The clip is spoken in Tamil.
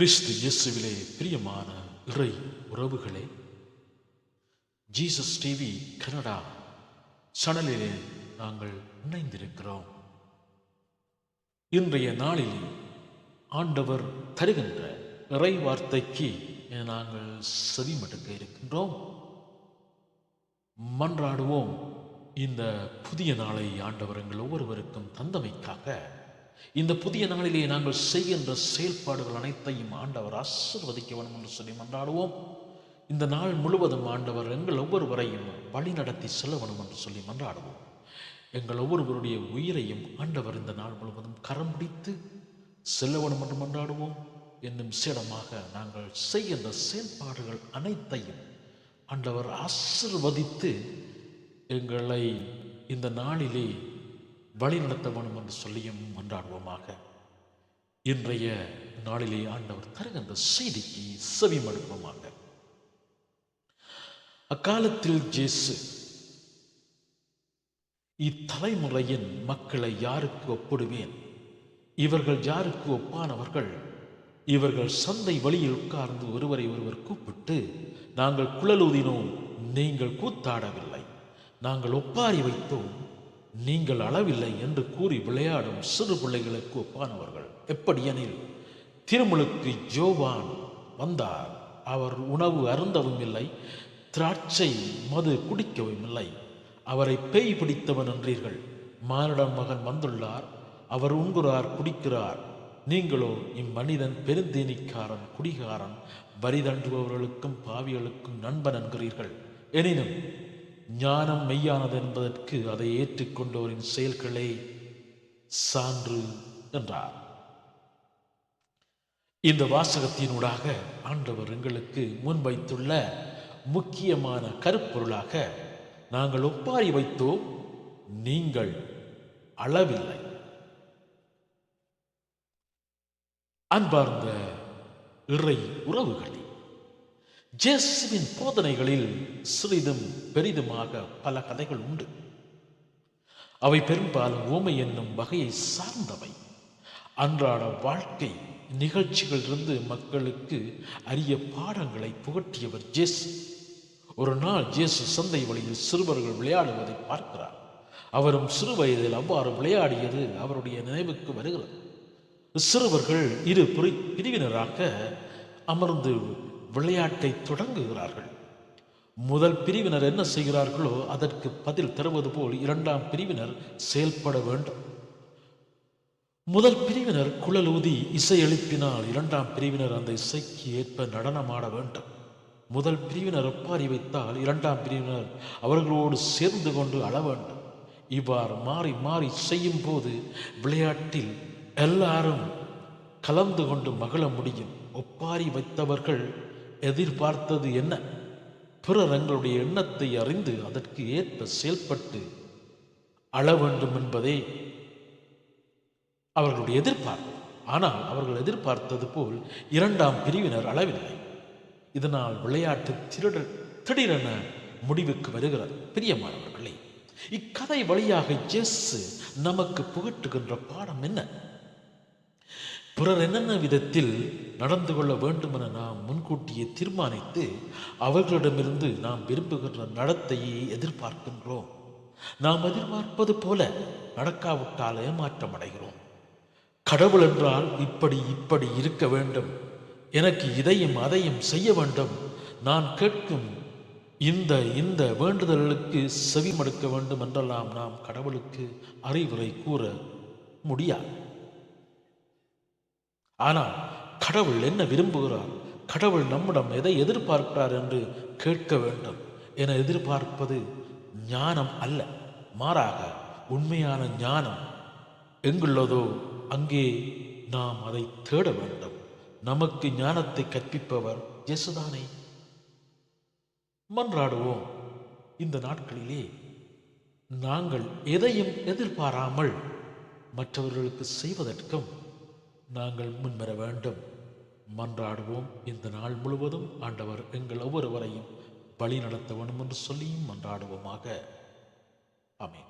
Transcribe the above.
கிறிஸ்து இயேசுவிலே பிரியமான இறை உறவுகளே ஜீசஸ் டிவி கனடா சேனலிலே நாங்கள் இணைந்திருக்கிறோம். இன்றைய நாளில் ஆண்டவர் தருகின்ற இறை வார்த்தைக்கு நாங்கள் செவிமடுக்க இருக்கின்றோம். மன்றாடுவோம் இந்த புதிய நாளை ஆண்டவர் எங்கள் ஒவ்வொருவருக்கும் தந்தமைக்காக. இந்த புதிய நாளிலே நாங்கள் செய்கின்ற செயல்பாடுகள் அனைத்தையும் ஆண்டவர் ஆசிர்வதிக்க வேண்டும் என்று சொல்லி மன்றாடுவோம். இந்த நாள் முழுவதும் ஆண்டவர் எங்கள் ஒவ்வொருவரையும் வழி நடத்தி செல்ல வேண்டும் என்று சொல்லி மன்றாடுவோம். எங்கள் ஒவ்வொருவருடைய உயிரையும் ஆண்டவர் இந்த நாள் முழுவதும் கரம் பிடித்து செல்ல வேண்டும் என்று மன்றாடுவோம். என்னும் சேடமாக நாங்கள் செய்கின்ற செயல்பாடுகள் அனைத்தையும் ஆண்டவர் ஆசிர்வதித்து எங்களை இந்த நாளிலே வழி நடத்த வேண்டும் என்று சொல்லியும் மன்றாடுவோமாக. இன்றைய நாளிலே ஆண்டவர் தருகின்ற செய்திக்கு செவிமடுப்போமாக. அக்காலத்தில் ஜேசு இத்தலைமுறையின் மக்களை யாருக்கு ஒப்பிடுவேன்? இவர்கள் யாருக்கு ஒப்பானவர்கள்? இவர்கள் சந்தை வழியில் உட்கார்ந்து ஒருவரை ஒருவர் கூப்பிட்டு நாங்கள் குழலூதினோம் நீங்கள் கூத்தாடவில்லை. நாங்கள் ஒப்பாரி வைத்தோம் நீங்கள் அளவில்லை என்று கூறி விளையாடும் சிறு பிள்ளைகளுக்கு ஒப்பானவர்கள். எப்படியெனில் திருமுழுக்கு ஜோவான் வந்தார். அவர் உணவு அருந்தவும் இல்லை திராட்சை மது குடிக்கவும் இல்லை அவரை பேய் பிடித்தவன் என்றீர்கள். மானிடம் மகன் வந்துள்ளார் அவர் உண்கிறார் குடிக்கிறார். நீங்களோ இம்மனிதன் பெருந்தேனிக்காரன் குடிகாரன் வரி தண்டுபவர்களுக்கும் பாவிகளுக்கும் நண்பன் என்கிறீர்கள். எனினும் ஞானம் மெய்யானது என்பதற்கு அதை ஏற்றுக்கொண்டோரின் செயல்களே சான்று என்றார். இந்த வாசகத்தினூடாக ஆண்டவர் எங்களுக்கு முன்வைத்துள்ள முக்கியமான கருப்பொருளாக நாங்கள் ஒப்பாரி வைத்தோம் நீங்கள் அளவில்லை. அன்பார்ந்த இறை உறவுகளே ஜேசுவின் போதனைகளில் சிறிதும் பெரிதுமாக பல கதைகள் உண்டு. அவை பெரும்பாலும் ஊமை என்னும் வகையை சார்ந்தவை. அன்றாட வாழ்க்கை நிகழ்ச்சிகளிலிருந்து மக்களுக்கு அரிய பாடங்களை புகட்டியவர் ஜேசு. ஒரு நாள் ஜேசு சந்தை வழியில் சிறுவர்கள் விளையாடுவதை பார்க்கிறார். அவரும் சிறு வயதில் அவ்வாறு விளையாடியது அவருடைய நினைவுக்கு வருகிறது. சிறுவர்கள் இரு பிரி பிரிவினராக அமர்ந்து விளையாட்டை தொடங்குகிறார்கள். முதல் பிரிவினர் என்ன செய்கிறார்களோ அதற்கு பதில் தருவது போல் இரண்டாம் பிரிவினர் செயல்பட வேண்டும். முதல் பிரிவினர் குழலூதி இசை எழுப்பினால் இரண்டாம் பிரிவினர் அந்த இசைக்கு ஏற்ப நடனமாட வேண்டும். முதல் பிரிவினர் ஒப்பாரி வைத்தால் இரண்டாம் பிரிவினர் அவர்களோடு சேர்ந்து கொண்டு அழ வேண்டும். இவ்வாறு மாறி மாறி செய்யும் போது விளையாட்டில் எல்லாரும் கலந்து கொண்டு மகிழ முடியும். ஒப்பாரி வைத்தவர்கள் எதிர்பார்த்தது என்ன? பிறர் எங்களுடைய எண்ணத்தை அறிந்து அதற்கு ஏற்ப செயல்பட்டு அழ வேண்டும் என்பதே அவர்களுடைய எதிர்பார்ப்பு. ஆனால் அவர்கள் எதிர்பார்த்தது போல் இரண்டாம் பிரிவினர் அளவில்லை. இதனால் விளையாட்டு திருட திடீரென முடிவுக்கு வருகிறது. பிரியமானவர்களே இக்கதை வழியாக இயேசு நமக்கு புகட்டுகின்ற பாடம் என்ன? பிறர் என்னென்ன விதத்தில் நடந்து கொள்ள வேண்டும் என நாம் முன்கூட்டியே தீர்மானித்து அவர்களிடமிருந்து நாம் விரும்புகின்ற நடத்தையை எதிர்பார்க்கின்றோம். நாம் எதிர்பார்ப்பது போல நடக்காவிட்டால் ஏமாற்றம் அடைகிறோம். கடவுள் என்றால் இப்படி இப்படி இருக்க வேண்டும். எனக்கு இதையும் அதையும் செய்ய வேண்டும். நான் கேட்கும் இந்த இந்த வேண்டுதல்களுக்கு செவி மடுக்க வேண்டும் என்றெல்லாம் நாம் கடவுளுக்கு அறிவுரை கூற முடியாது. ஆனால் கடவுள் என்ன விரும்புகிறார்? கடவுள் நம்மிடம் எதை எதிர்பார்க்கிறார் என்று கேட்க வேண்டும். என எதிர்பார்ப்பது ஞானம் அல்ல. மாறாக உண்மையான ஞானம் எங்குள்ளதோ அங்கே நாம் அதை தேட வேண்டும். நமக்கு ஞானத்தை கற்பிப்பவர் இயேசுதானே. மன்றாடுவோம். இந்த நாட்களிலே நாங்கள் எதையும் எதிர்பாராமல் மற்றவர்களுக்கு செய்வதற்கும் நாங்கள் முன்வர வேண்டும். மன்றாடுவோம். இந்த நாள் முழுவதும் ஆண்டவர் எங்கள் ஒவ்வொருவரையும் வழி நடத்த வேண்டும் என்று சொல்லியும் மன்றாடுவோமாக. அமேன்